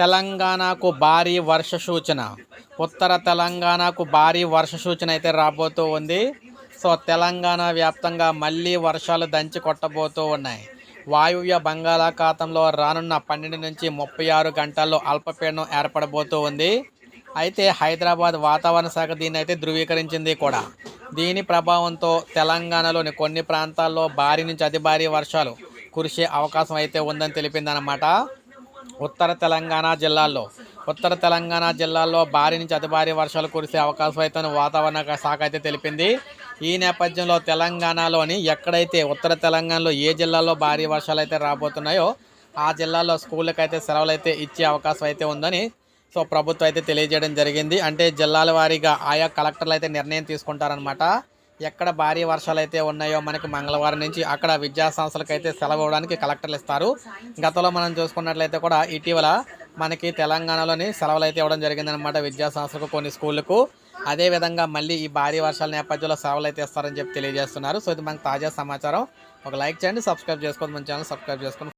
తెలంగాణకు భారీ వర్ష సూచన. ఉత్తర తెలంగాణకు భారీ వర్ష సూచన అయితే రాబోతూ ఉంది. సో తెలంగాణ వ్యాప్తంగా మళ్ళీ వర్షాలు దంచి కొట్టబోతూ ఉన్నాయి. వాయువ్య బంగాళాఖాతంలో రానున్న పన్నెండు నుంచి ముప్పై ఆరు గంటల్లో అల్పపీడనం ఏర్పడబోతూ ఉంది. అయితే హైదరాబాద్ వాతావరణ శాఖ దీన్ని అయితే ధృవీకరించింది కూడా. దీని ప్రభావంతో తెలంగాణలోని కొన్ని ప్రాంతాల్లో భారీ నుంచి అతి భారీ వర్షాలు కురిసే అవకాశం అయితే ఉందని తెలిపిందనమాట ఉత్తర తెలంగాణ జిల్లాల్లో. ఉత్తర తెలంగాణ జిల్లాల్లో భారీ నుంచి అతి భారీ వర్షాలు కురిసే అవకాశం అయితే వాతావరణ శాఖ అయితే తెలిపింది. ఈ నేపథ్యంలో తెలంగాణలోని ఎక్కడైతే ఉత్తర తెలంగాణలో ఏ జిల్లాలో భారీ వర్షాలు అయితే రాబోతున్నాయో ఆ జిల్లాలో స్కూళ్ళకి అయితే సెలవులు అయితే ఇచ్చే అవకాశం అయితే ఉందని సో ప్రభుత్వం అయితే తెలియజేయడం జరిగింది. అంటే జిల్లాల వారీగా ఆయా కలెక్టర్లు అయితే నిర్ణయం తీసుకుంటారనమాట ఎక్కడ భారీ వర్షాలు అయితే ఉన్నాయో మనకి మంగళవారం నుంచి అక్కడ విద్యా సంస్థలకు అయితే సెలవు ఇవ్వడానికి కలెక్టర్లు ఇస్తారు. గతంలో మనం చూసుకున్నట్లయితే కూడా ఇటీవల మనకి తెలంగాణలోని సెలవులు అయితే ఇవ్వడం జరిగిందనమాట విద్యా సంస్థలకు కొన్ని స్కూళ్ళకు. అదేవిధంగా మళ్ళీ ఈ భారీ వర్షాల నేపథ్యంలో సెలవులు అయితే ఇస్తారని చెప్పి తెలియజేస్తున్నారు. సో ఇది మనకు తాజా సమాచారం. ఒక లైక్ చేయండి సబ్స్క్రైబ్ చేసుకోండి మన ఛానల్ సబ్స్క్రైబ్ చేసుకోండి.